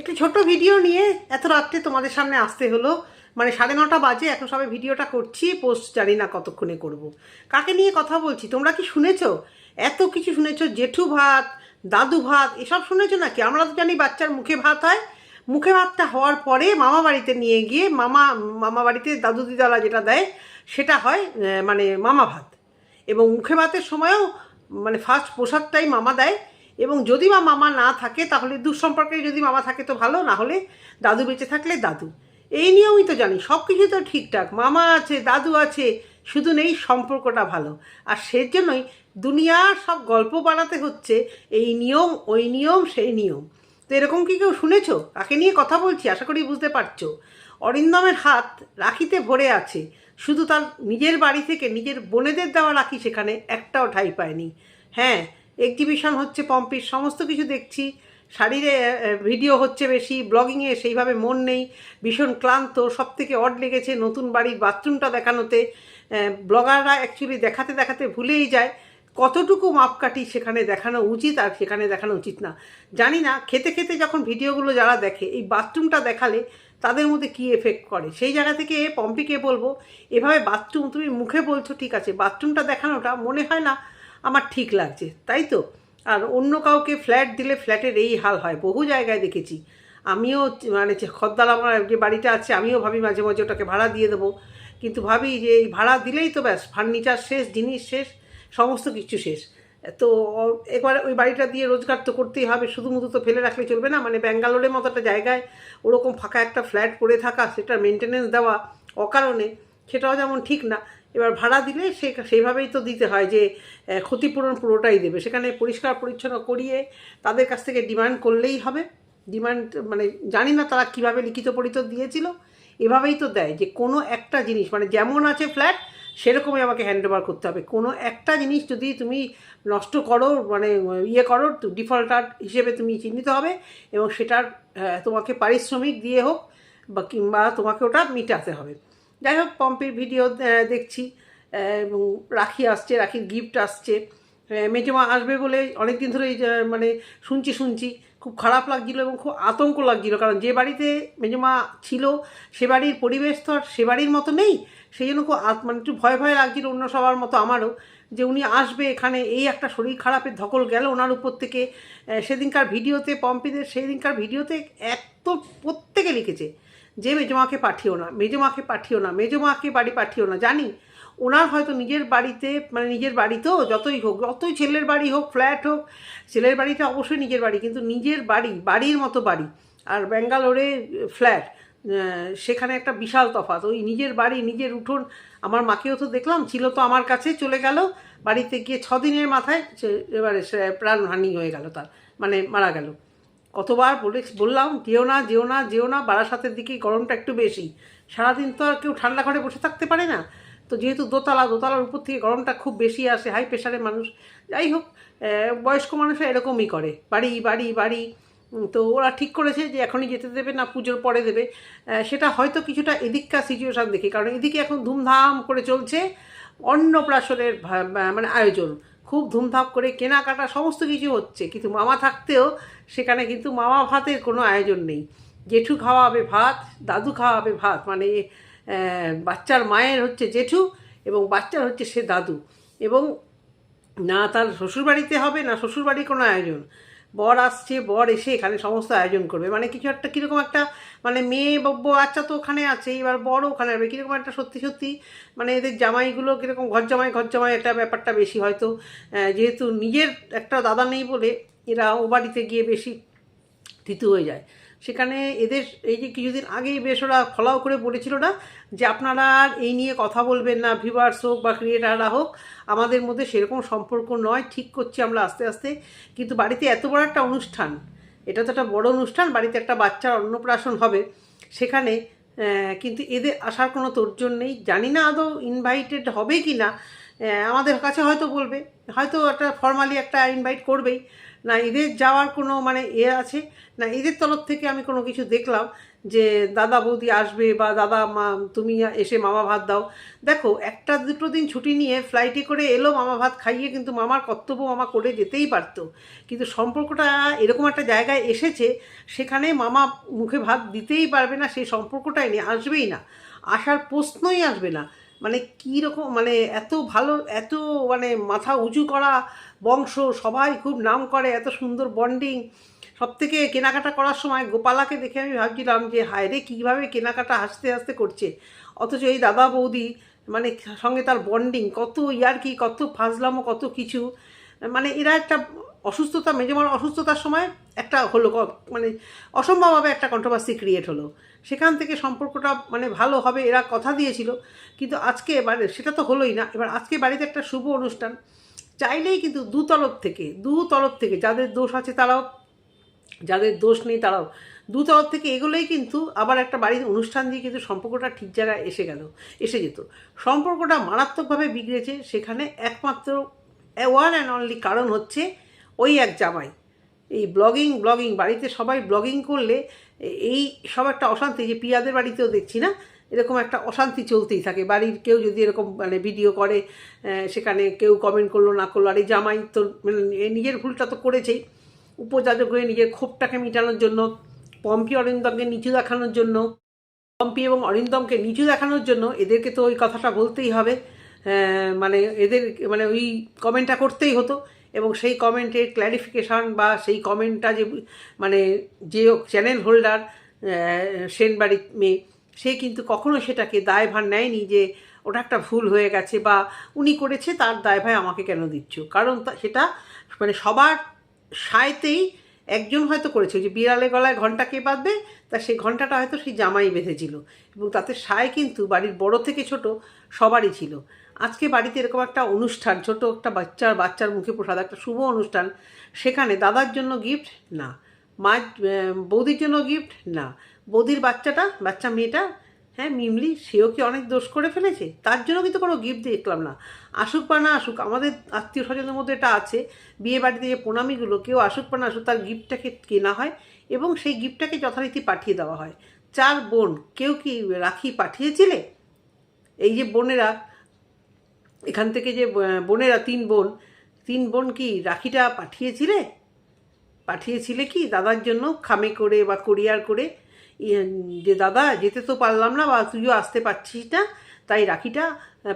একটি ছোট ভিডিও নিয়ে এত রাত্রে তোমাদের সামনে আসতে হলো। মানে সাড়ে নটা বাজে, এখন সবে ভিডিওটা করছি পোস্ট জানি না কতক্ষণে করব। কাকে নিয়ে কথা বলছি? তোমরা কি শুনেছো? এত কিছু শুনেছো? জেঠু ভাত, দাদু ভাত, এসব শুনেছো নাকি? আমরা তো জানি বাচ্চার মুখে ভাত হয়। মুখে ভাতটা হওয়ার পরে মামা বাড়িতে নিয়ে গিয়ে মামা মামা বাড়িতে দাদু দিদারা যেটা দেয়, সেটা হয় মানে মামা ভাত। এবং মুখে ভাতের সময়ও মানে ফার্স্ট প্রসাদটাই মামা দেয়। এবং যদি বা মামা না থাকে, তাহলে দূর সম্পর্কে যদি মামা থাকে তো ভালো, না হলে দাদু বেঁচে থাকলে দাদু। এই নিয়মই তো জানি সব কিছু তো ঠিকঠাক, মামা আছে, দাদু আছে, শুধু নেই সম্পর্কটা ভালো। আর সেই জন্যই দুনিয়ার সব গল্প বানাতে হচ্ছে, এই নিয়ম, ওই নিয়ম, সেই নিয়ম। তো এরকম কি কেউ শুনেছো? কাকে নিয়ে কথা বলছি? আশা করি বুঝতে পারছ। অরিন্দমের হাত রাখিতে ভরে আছে, শুধু তার নিজের বাড়ি থেকে নিজের বোনেদের দেওয়া রাখি সেখানে একটাও ঠাই পায়নি। হ্যাঁ এক্সিবিশন হচ্ছে পম্পির সমস্ত কিছু দেখছি। শাড়িরে ভিডিও হচ্ছে বেশি ব্লগিংয়ে সেইভাবে মন নেই, ভীষণ ক্লান্ত সব থেকে অড লেগেছে নতুন বাড়ির বাথরুমটা দেখানোতে। ব্লগাররা অ্যাকচুয়ালি দেখাতে দেখাতে ভুলেই যায়, কতটুকু মাপকাঠি সেখানে দেখানো উচিত আর সেখানে দেখানো উচিত না। জানি না, খেতে খেতে যখন ভিডিওগুলো যারা দেখে, এই বাথরুমটা দেখালে তাদের মধ্যে কী এফেক্ট করে? সেই জায়গা থেকে পম্পিকে বলব? এভাবে বাথরুম তুমি মুখে বলছো, ঠিক আছে বাথরুমটা দেখানোটা মনে হয় না আমার ঠিক লাগছে, তাই তো? আর অন্য কাউকে ফ্ল্যাট দিলে ফ্ল্যাটের এই হাল হয়, বহু জায়গায় দেখেছি। আমিও মানে যে খদ্দার আমার যে বাড়িটা আছে, আমিও ভাবি মাঝে মাঝে ওটাকে ভাড়া দিয়ে দেবো। কিন্তু ভাবি যে এই ভাড়া দিলেই তো ব্যাস, ফার্নিচার শেষ, জিনিস শেষ, সমস্ত কিছু শেষ। তো এবার ওই বাড়িটা দিয়ে রোজগার তো করতেই হবে শুধুমুধু তো ফেলে রাখলে চলবে না? মানে ব্যাঙ্গালোরের মতো একটা জায়গায় ওরকম ফাঁকা একটা ফ্ল্যাট পড়ে থাকা সেটা মেনটেনেন্স দেওয়া অকারণে, সেটাও যেমন ঠিক না এবার ভাড়া দিলে সে সেইভাবেই তো দিতে হয় যে ক্ষতিপূরণ পুরোটাই দেবে। সেখানে পরিষ্কার পরিচ্ছন্ন করিয়ে তাদের কাছ থেকে ডিমান্ড করলেই হবে। ডিমান্ড মানে জানি না তারা কীভাবে লিখিত পরিত দিয়েছিল। এভাবেই তো দেয় যে, কোনো একটা জিনিস মানে যেমন আছে ফ্ল্যাট, সেরকমই আমাকে হ্যান্ড ওভার করতে হবে। কোনো একটা জিনিস যদি তুমি নষ্ট করো মানে ইয়ে করো ডিফল্টার হিসেবে তুমি চিহ্নিত হবে এবং সেটার তোমাকে পারিশ্রমিক দিয়ে হোক বা কিংবা তোমাকে ওটা মিটাতে হবে। যাই হোক পম্পের ভিডিও দেখছি এবং রাখি আসছে রাখির গিফট আসছে মেজমা আসবে বলে অনেক দিন ধরে মানে শুনছি শুনছি খুব খারাপ লাগছিল এবং খুব আতঙ্ক লাগছিল কারণ যে বাড়িতে মেজমা ছিল সে বাড়ির পরিবেশ তো আর সে বাড়ির মতো নেই সেই জন্য খুব মানে একটু ভয় ভয় লাগছিল অন্য সবার মতো আমারও যে উনি আসবে এখানে এই একটা শরীর খারাপের ধকল গেল ওনার উপর থেকে সেদিনকার ভিডিওতে পম্পিদের সেদিনকার ভিডিওতে এত প্রত্যেকে লিখেছে যে মেজমাকে পাঠিও না, মেজমাকে পাঠিও না, মেজমাকে বাড়ি পাঠিও না, জানি? ওনার হয়তো নিজের বাড়িতে মানে নিজের বাড়িতেও যতই হোক, যতই ছেলের বাড়ি হোক, ফ্ল্যাট হোক, ছেলের বাড়িটা অবশ্যই নিজের বাড়ি, কিন্তু নিজের বাড়ি, বাড়ির মতো বাড়ি, আর ব্যাঙ্গালোরে ফ্ল্যাট সেখানে একটা বিশাল তফাৎ, ওই নিজের বাড়ি, নিজের উঠোন, আমার মাকেও তো দেখলাম, ছিল তো আমার কাছে, চলে গেল, বাড়িতে গিয়ে ছ দিনের মাথায় এবারে প্রাণহানি হয়ে গেল তার মানে মারা গেল। কতবার বলে বললাম, যেও না যেও না যেও না বারাসাতের দিকে গরমটা একটু বেশি। সারাদিন তো আর কেউ ঠান্ডা ঘরে বসে থাকতে পারে না। তো যেহেতু দোতলা, দোতলার উপর থেকে গরমটা খুব বেশি আসে হাই প্রেশারের মানুষ যাই হোক বয়স্ক মানুষরা এরকমই করে। বাড়ি বাড়ি বাড়ি। তো ওরা ঠিক করেছে যে এখনই যেতে দেবে না, পুজোর পরে দেবে। সেটা হয়তো কিছুটা এদিককার সিচুয়েশান দেখে। কারণ এদিকে এখন ধুমধাম করে চলছে অন্নপ্রাশনের মানে আয়োজন। খুব ধুমধাম করে কেনাকাটা সমস্ত কিছু হচ্ছে। কিন্তু মামা থাকতেও সেখানে কিন্তু মামা ভাতের কোনো আয়োজন নেই। জেঠু খাওয়াবে ভাত, দাদু খাওয়াবে ভাত। মানে বাচ্চার মায়ের হচ্ছে জেঠু এবং বাচ্চার হচ্ছে সে দাদু। এবং না তার শ্বশুরবাড়িতে হবে, না শ্বশুরবাড়ির কোনো আয়োজন। বর আসছে, বর এসে এখানে সমস্ত আয়োজন করবে। মানে কিছু একটা, কীরকম একটা মানে মেয়ে বব্য আচ্ছা তো ওখানে আছে, এবার বড় ওখানে আসবে। কীরকম একটা সত্যি সত্যি মানে এদের জামাইগুলো কীরকম ঘর জামাই ঘর জামাই একটা ব্যাপারটা বেশি হয়তো। যেহেতু নিজের একটা দাদা নেই বলে এরা ও বাড়িতে গিয়ে বেশি থিতু হয়ে যায়। সেখানে এদের এই যে কিছুদিন আগেই বেশ ওরা ফলাও করে বলেছিল না যে আপনারা এই নিয়ে কথা বলবেন না ভিভার্স হোক বা ক্রিয়েটাররা হোক, আমাদের মধ্যে সেরকম সম্পর্ক নয়, ঠিক করছি আমরা আস্তে আস্তে। কিন্তু বাড়িতে এত বড় একটা অনুষ্ঠান, এটা তো একটা বড় অনুষ্ঠান, বাড়িতে একটা বাচ্চার অন্নপ্রাশন হবে, সেখানে কিন্তু এদের আসার কোনো তোরজন নেই। জানি না আদৌ ইনভাইটেড হবে কি না আমাদের কাছে হয়তো বলবে, হয়তো একটা ফর্মালি একটা ইনভাইট করবেই। না এদের যাওয়ার কোনো মানে এ আছে? না এদের তরফ থেকে আমি কোনো কিছু দেখলাম যে দাদা বৌদি আসবে বা দাদা মা, তুমি এসে মামা ভাত দাও। দেখো, একটা দুটো দিন ছুটি নিয়ে ফ্লাইটে করে এলো, মামা ভাত খাইয়ে কিন্তু মামার কর্তব্য মামা করে যেতেই পারতো। কিন্তু সম্পর্কটা এরকম একটা জায়গায় এসেছে, সেখানে মামা মুখে ভাত দিতেই পারবে না, সেই সম্পর্কটাই নেই, আসবেই না। আসার প্রশ্নই আসবে না। মানে কী রকম মানে এত ভালো, এত মানে মাথা উঁচু করা বংশ, সবাই খুব নাম করে, এত সুন্দর বন্ডিং সব থেকে কেনাকাটা করার সময় গোপালাকে দেখে আমি ভাবছিলাম যে, হায় রে, কীভাবে কেনাকাটা হাসতে হাসতে করছে? অথচ এই দাদা বৌদি মানে সঙ্গে তার বন্ডিং কত ইয়ার্কি, কত ফাজলামো, কত কিছু। মানে এরা একটা অসুস্থতা মেজমার অসুস্থতার সময় একটা হলো মানে অসম্ভবভাবে একটা কন্ট্রোভার্সি ক্রিয়েট হলো। সেখান থেকে সম্পর্কটা মানে ভালো হবে, এরা কথা দিয়েছিল। কিন্তু আজকে এবারে, সেটা তো হলোই না। এবার আজকে বাড়িতে একটা শুভ অনুষ্ঠান। চাইলেই কিন্তু দু তরফ থেকে, দু তরফ থেকে যাদের দোষ আছে তারাও, যাদের দোষ নেই তারাও, দু তরফ থেকে এগুলোই কিন্তু আবার একটা বাড়ির অনুষ্ঠান দিয়ে কিন্তু সম্পর্কটা ঠিক জায়গায় এসে গেল, এসে যেত। সম্পর্কটা মারাত্মকভাবে বিগড়েছে, সেখানে একমাত্র ওয়ান অ্যান্ড অনলি কারণ হচ্ছে ওই এক জামাই। এই ব্লগিং ব্লগিং বাড়িতে সবাই ব্লগিং করলে এই সব একটা অশান্তি যে পিয়াদের বাড়িতেও দেখছি না এরকম একটা অশান্তি চলতেই থাকে। বাড়ির কেউ যদি এরকম মানে ভিডিও করে সেখানে কেউ কমেন্ট করল, না করল, আর এই জামাই তো মানে নিজের ভুলটা তো করেছেই। উপযাজক হয়ে নিজের ক্ষোভটাকে মেটানোর জন্য, পম্পি অরিন্দমকে নিচু দেখানোর জন্য, পম্পি এবং অরিন্দমকে নিচু দেখানোর জন্য এদেরকে তো ওই কথাটা বলতেই হবে। মানে এদের মানে ওই কমেন্টটা করতেই হতো এবং সেই কমেন্টের ক্ল্যারিফিকেশান বা সেই কমেন্টটা যে মানে যে চ্যানেল হোল্ডার সেন বাড়ির মেয়ে সে কিন্তু কখনো সেটাকে দায়ভার নেয়নি যে ওটা একটা ভুল হয়ে গেছে বা উনি করেছে, তার দায়ভার আমাকে কেন দিচ্ছ? কারণ সেটা মানে সবার সায়তেই একজন হয়তো করেছে যে বিড়ালে গলায় ঘণ্টা কে বাঁধবে? তা সেই ঘন্টাটা হয়তো সেই জামাই বেঁধেছিল। এবং তাতে সায় কিন্তু বাড়ির বড় থেকে ছোট সবারই ছিল। আজকে বাড়িতে এরকম একটা অনুষ্ঠান, ছোট একটা বাচ্চার বাচ্চার মুখে প্রসাদ, একটা শুভ অনুষ্ঠান, সেখানে দাদার জন্য গিফট না মা বৌদির জন্য গিফট না বৌদির বাচ্চাটা, বাচ্চা মেয়েটা হ্যাঁ মিমলি, সেও কি অনেক দোষ করে ফেলেছে? তার জন্য কিন্তু কোনো গিফট দেখলাম না। আসুক বা না আসুক, আমাদের আত্মীয় স্বজনের মধ্যে এটা আছে। বিয়ে বাড়িতে যে প্রণামীগুলো, কেউ আসুক বা না আসুক, তার গিফটটাকে কেনা হয় এবং সেই গিফটটাকে যথারীতি পাঠিয়ে দেওয়া হয়। চার বোন, কেউ কি রাখি পাঠিয়েছিলে? এই যে বোনেরা, এখান থেকে যে বোনেরা তিন বোন তিন বোন কি রাখিটা পাঠিয়েছিলে? পাঠিয়েছিলে কি? দাদার জন্য খামে করে বা কোরিয়ার করে যে দাদা, যেতে তো পারলাম না, বা তুইও আসতে পারছিস না, তাই রাখিটা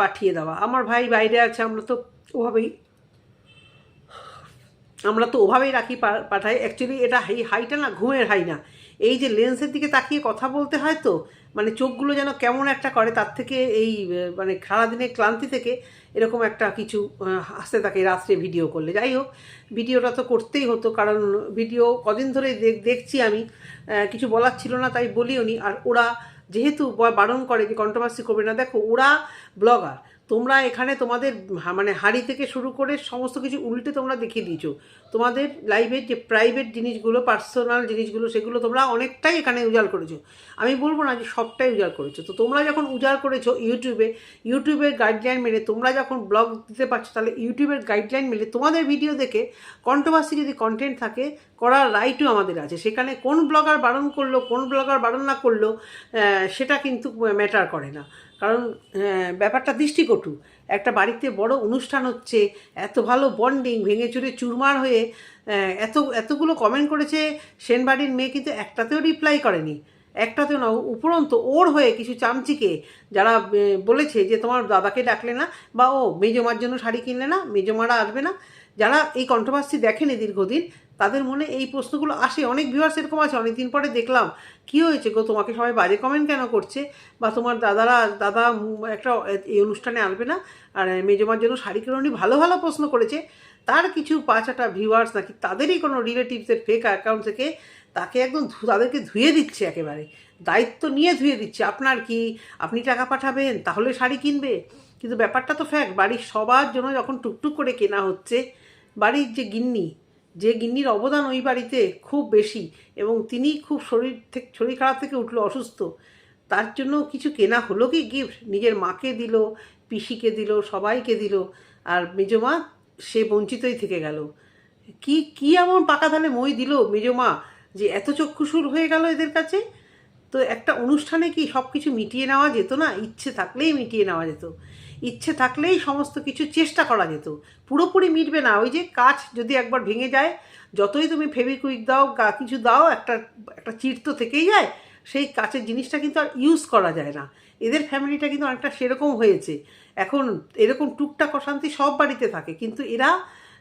পাঠিয়ে দেওয়া। আমার ভাই বাইরে আছে, আমরা তো ওভাবেই, আমরা তো ওভাবেই রাখি পাঠাই। অ্যাকচুয়ালি এটা হাই, হাইটা না, ঘুমের হাই না। এই যে লেন্সের দিকে তাকিয়ে কথা বলতে হয় তো মানে চোখগুলো যেন কেমন একটা করে, তার থেকে এই মানে সারাদিনের ক্লান্তি থেকে এরকম একটা কিছু আসতে থাকে রাত্রে ভিডিও করলে। যাই হোক ভিডিওটা তো করতেই হতো, কারণ ভিডিও কদিন ধরে দেখ- দেখছি আমি কিছু বলার ছিল না, তাই বলিও নি আর ওরা যেহেতু বারণ করে যে কন্ট্রোভার্সি করবে না, দেখো, ওরা ব্লগার তোমরা এখানে তোমাদের মানে হাড়ি থেকে শুরু করে সমস্ত কিছু উল্টে তোমরা দেখিয়ে দিয়েছ। তোমাদের লাইফের যে প্রাইভেট জিনিসগুলো পার্সোনাল জিনিসগুলো, সেগুলো তোমরা অনেকটাই এখানে উজাড় করেছ। আমি বলব না যে সবটাই উজাড় করেছ। তো তোমরা যখন উজাড় করেছ ইউটিউবে, ইউটিউবের গাইডলাইন মেনে তোমরা যখন ব্লগ দিতে পারছ, তাহলে ইউটিউবের গাইডলাইন মেনে তোমাদের ভিডিও দেখে কন্ট্রোভার্সি যদি কন্টেন্ট থাকে, করার রাইটও আমাদের আছে। সেখানে কোন ব্লগার বারণ করল, কোন ব্লগার বারণ না করল সেটা কিন্তু ম্যাটার করে না। কারণ আহ, ব্যাপারটা দৃষ্টিকটু। একটা বাড়িতে বড় অনুষ্ঠান হচ্ছে এত ভালো বন্ডিং ভেঙে চুরে চুরমার হয়ে এত এতগুলো কমেন্ট করেছে সেনবাড়ির মেয়ে কিন্তু একটাতেও রিপ্লাই করেনি। একটাতেও না উপরন্ত ওর হয়ে কিছু চামচিকে যারা বলেছে যে তোমার দাদাকে ডাকলে না বা ও মেজমার জন্য শাড়ি কিনলে না মেজমারা আসবে না যারা এই কন্ট্রোভার্সি দেখেনি দীর্ঘদিন তাদের মনে এই প্রশ্নগুলো আসে। অনেক ভিউয়ার্স এরকম আছে। অনেকদিন পরে দেখলাম, কি হয়েছে গো? তোমাকে সবাই বাজে কমেন্ট কেন করছে? বা তোমার দাদারা, দাদা একটা এই অনুষ্ঠানে আসবে না? আর মেজমার জন্য শাড়ি কিনুনি ভালো ভালো প্রশ্ন করেছে? তার কিছু পাঁচাটা ভিউয়ার্স নাকি তাদেরই কোনো রিলেটিভসের ফেক অ্যাকাউন্ট থেকে তাকে একদম তাদেরকে ধুয়ে দিচ্ছে একেবারে। দায়িত্ব নিয়ে ধুয়ে দিচ্ছে। আপনার কি? আপনি টাকা পাঠাবেন? তাহলে শাড়ি কিনবে? কিন্তু ব্যাপারটা তো ফ্যাক্ট বাড়ির সবার জন্য যখন টুকটুক করে কেনা হচ্ছে, বাড়ির যে গিন্নি যে গিন্নির অবদান ওই বাড়িতে খুব বেশি এবং তিনি খুব শরীর থেকে, শরীর খারাপ থেকে উঠল অসুস্থ, তার জন্য কিছু কেনা হলো কি গিফট নিজের মাকে দিল, পিসিকে দিল, সবাইকে দিল, আর মেজমা সে বঞ্চিতই থেকে গেল। কি কি এমন পাকা ধানে মই দিল মেজমা যে এত চক্ষুসুর হয়ে গেল এদের কাছে? তো একটা অনুষ্ঠানে কি সব কিছু মিটিয়ে নেওয়া যেত না? ইচ্ছে থাকলেই মিটিয়ে নেওয়া যেত। ইচ্ছে থাকলেই সমস্ত কিছু চেষ্টা করা যেত। পুরোপুরি মিটবে না। ওই যে কাজ যদি একবার ভেঙে যায়, যতই তুমি ফেভিকুইক দাও, গা কিছু দাও, একটা একটা চির তো থেকেই যায়, সেই কাচের জিনিসটা কিন্তু আর ইউজ করা যায় না। এদের ফ্যামিলিটা কিন্তু অনেকটা সেরকম হয়েছে। এখন এরকম টুকটাক অশান্তি সব বাড়িতে থাকে। কিন্তু এরা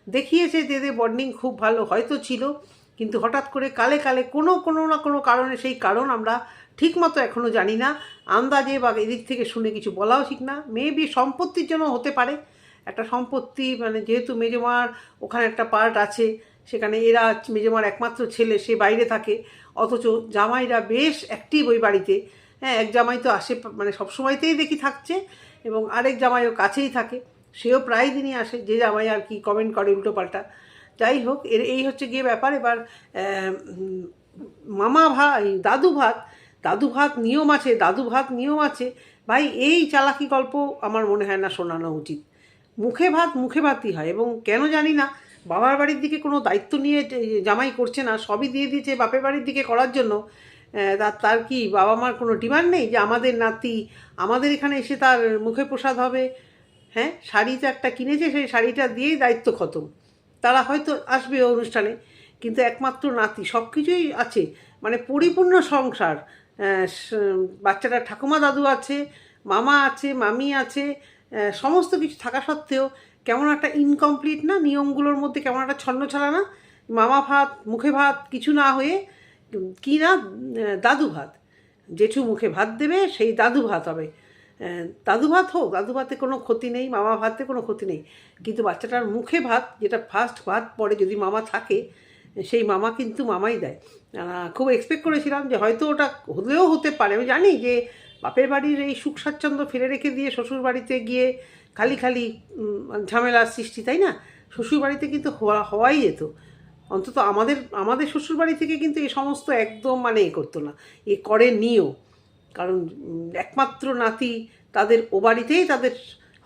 দেখিয়েছে যে এদের বন্ডিং খুব ভালো হয়তো ছিল। কিন্তু হঠাৎ করে কালে কালে কোনো কোনো না কোনো কারণে সেই কারণ আমরা ঠিক মতো এখনও জানি না। আন্দাজে বা এদিক থেকে শুনে কিছু বলাও ঠিক না। মেবি সম্পত্তির জন্য হতে পারে। একটা সম্পত্তি মানে যেহেতু মেজমার ওখানে একটা পার্ট আছে, সেখানে এরা মেজমার একমাত্র ছেলে, সে বাইরে থাকে। অথচ জামাইরা বেশ অ্যাক্টিভ ওই বাড়িতে। হ্যাঁ এক জামাই তো আসে মানে সবসময়তেই দেখি থাকছে এবং আরেক জামাইও কাছেই থাকে। সেও প্রায় দিনই আসে, যে জামাই আর কি কমেন্ট করে উল্টোপাল্টা যাই হোক, এর, এই হচ্ছে গিয়ে ব্যাপার। এবার মামা ভাই, দাদু ভাত দাদু ভাত নিয়ম আছে, দাদু ভাত নিয়ম আছে। ভাই, এই চালাকি গল্প আমার মনে হয় না শোনানো উচিত। মুখে ভাত মুখে ভাতই হয় এবং কেন জানি না, বাবার বাড়ির দিকে কোনো দায়িত্ব নিয়ে জামাই করছে না, সবই দিয়ে দিয়েছে বাপের বাড়ির দিকে করার জন্য। তার তার কি বাবা মার কোনো ডিমান্ড নেই যে আমাদের নাতি, আমাদের এখানে এসে তার মুখে প্রসাদ হবে? হ্যাঁ শাড়ি তো একটা কিনেছে, সেই শাড়িটা দিয়েই দায়িত্ব খতম। তারা হয়তো আসবে অনুষ্ঠানে, কিন্তু একমাত্র নাতি সব কিছুই আছে। মানে পরিপূর্ণ সংসার বাচ্চাটা ঠাকুমা দাদু আছে, মামা আছে, মামি আছে সমস্ত কিছু থাকা সত্ত্বেও কেমন একটা ইনকমপ্লিট না, নিয়মগুলোর মধ্যে কেমন একটা ছন্ন ছলা না, মামা ভাত, মুখে ভাত কিছু না হয়ে কি না দাদু ভাত। জেঠু মুখে ভাত দেবে, সেই দাদু ভাত হবে। দাদু ভাত হোক, দাদু ভাতে কোনো ক্ষতি নেই, মামা ভাতে কোনো ক্ষতি নেই। কিন্তু বাচ্চাটার মুখে ভাত, যেটা ফার্স্ট ভাত পরে যদি মামা থাকে সেই মামা কিন্তু মামাই দেয়। খুব এক্সপেক্ট করেছিলাম যে হয়তো ওটা হলেও হতে পারে। আমি জানি যে বাপের বাড়ির এই সুখ স্বাচ্ছন্দ্য ফেলে রেখে দিয়ে শ্বশুর বাড়িতে গিয়ে খালি খালি ঝামেলার সৃষ্টি, তাই না? শ্বশুর বাড়িতে কিন্তু হওয়া, হওয়াই যেত। অন্তত আমাদের আমাদের শ্বশুর বাড়ি থেকে কিন্তু এই সমস্ত একদম মানে এ করতো না। এ করে নিও। কারণ একমাত্র নাতি তাদের, ও বাড়িতেই তাদের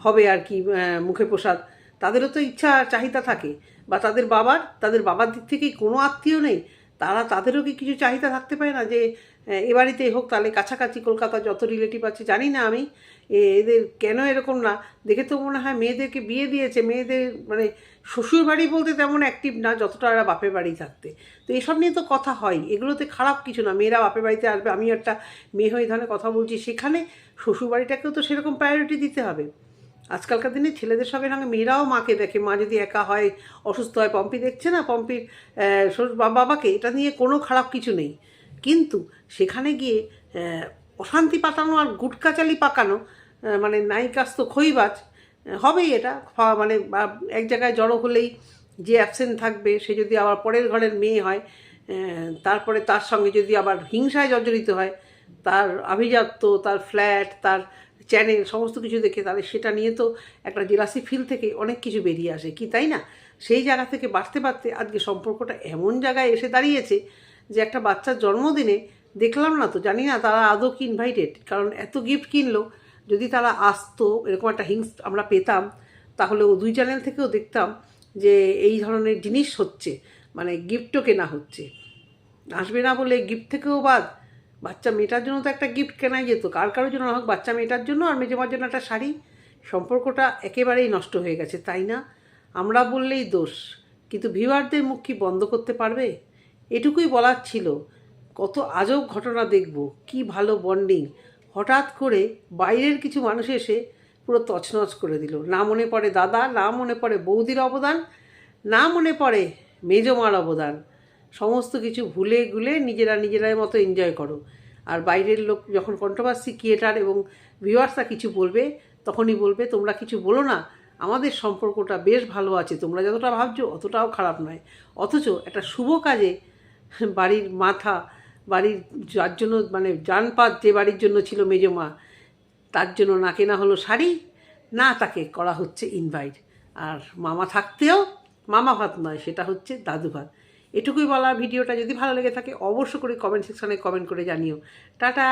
হবে আর কি মুখে প্রসাদ। তাদেরও তো ইচ্ছা, চাহিদা থাকে। বা তাদের বাবার তাদের বাবার দিক থেকেই কোনো আত্মীয় নেই, তারা তাদেরও কি কিছু চাহিদা থাকতে পারে না যে, এ বাড়িতেই হোক তাহলে কাছাকাছি কলকাতা যত রিলেটিভ আছে, জানি না আমি এদের কেন এরকম না? দেখে তো মনে হয় মেয়েদেরকে বিয়ে দিয়েছে, মেয়েদের মানে শ্বশুর বাড়ি বলতে তেমন অ্যাক্টিভ না, যতটা এরা বাপের বাড়ি থাকতে। তো এসব নিয়ে তো কথা হয়, এগুলোতে খারাপ কিছু না, মেয়েরা বাপের বাড়িতে আসবে আমি একটা মেয়ে হয়ে ধরনের কথা বলছি, সেখানে শ্বশুর বাড়িটাকেও তো সেরকম প্রায়োরিটি দিতে হবে। আজকালকার দিনে ছেলেদের সঙ্গে সঙ্গে মেয়েরাও মাকে দেখে। মা যদি একা হয়, অসুস্থ হয়, পম্পি দেখছে না? পম্পির বাবাকে এটা নিয়ে কোনো খারাপ কিছু নেই। কিন্তু সেখানে গিয়ে অশান্তি পাতানো আর গুটকাচালি পাকানো মানে নায়িকাস্ত খইবাজ হবেই এটা। মানে এক জায়গায় জড়ো হলেই যে অ্যাবসেন্ট থাকবে, সে যদি আবার পরের ঘরের মেয়ে হয় তারপরে তার সঙ্গে যদি আবার হিংসায় জর্জরিত হয়, তার আভিজাত্য, তার ফ্ল্যাট তার চ্যানেল সমস্ত কিছু দেখে, তাহলে সেটা নিয়ে তো একটা জেলাসি ফিল থেকে অনেক কিছু বেরিয়ে আসে, কি তাই না? সেই জায়গা থেকে বাড়তে বাড়তে আজকে সম্পর্কটা এমন জায়গায় এসে দাঁড়িয়েছে যে একটা বাচ্চার জন্মদিনে দেখলাম না তো, জানি না তারা আদৌ কি ইনভাইটেড কারণ এত গিফট কিনলো, যদি তারা আসতো, এরকম একটা হিংস আমরা পেতাম, তাহলে ও দুই চ্যানেল থেকেও দেখতাম যে এই ধরনের জিনিস হচ্ছে মানে গিফটও কেনা হচ্ছে। আসবে না বলে গিফট থেকেও বাদ বাচ্চা মেয়েটার জন্য তো একটা গিফট কেনাই যেত। কার কারোর জন্য হোক, বাচ্চা মেয়েটার জন্য আর মেজমার জন্য একটা শাড়ি। সম্পর্কটা একেবারেই নষ্ট হয়ে গেছে, তাই না? আমরা বললেই দোষ। কিন্তু ভিউয়ারদের মুখ কি বন্ধ করতে পারবে? এটুকুই বলার ছিল। কত আজব ঘটনা দেখব, কি ভালো বন্ডিং হঠাৎ করে বাইরের কিছু মানুষ এসে পুরো তছনছ করে দিল। না মনে পড়ে দাদা, না মনে পড়ে বৌদির অবদান, না মনে পড়ে মেজমার অবদান। সমস্ত কিছু ভুলে গুলে নিজেরা নিজেরাই মতো এনজয় করো। আর বাইরের লোক যখন কন্ট্রোভার্সি ক্রিয়েটার এবং ভিউয়ার্সরা কিছু বলবে, তখনই বলবে, তোমরা কিছু বলো না, আমাদের সম্পর্কটা বেশ ভালো আছে, তোমরা যতটা ভাবছ অতটাও খারাপ নয়। অথচ একটা শুভ কাজে বাড়ির মাথা, বাড়ির যার জন্য মানে যানপাত যে বাড়ির জন্য ছিল মেজমা তার জন্য না কেনা হলো শাড়ি, না তাকে করা হচ্ছে ইনভাইট আর মামা থাকতেও মামা ভাত নয়, সেটা হচ্ছে দাদু ভাত। এটুকুই বলা ভিডিওটা যদি ভালো লেগে থাকে অবশ্য করে কমেন্ট সেকশনে কমেন্ট করে জানিও। টাটা!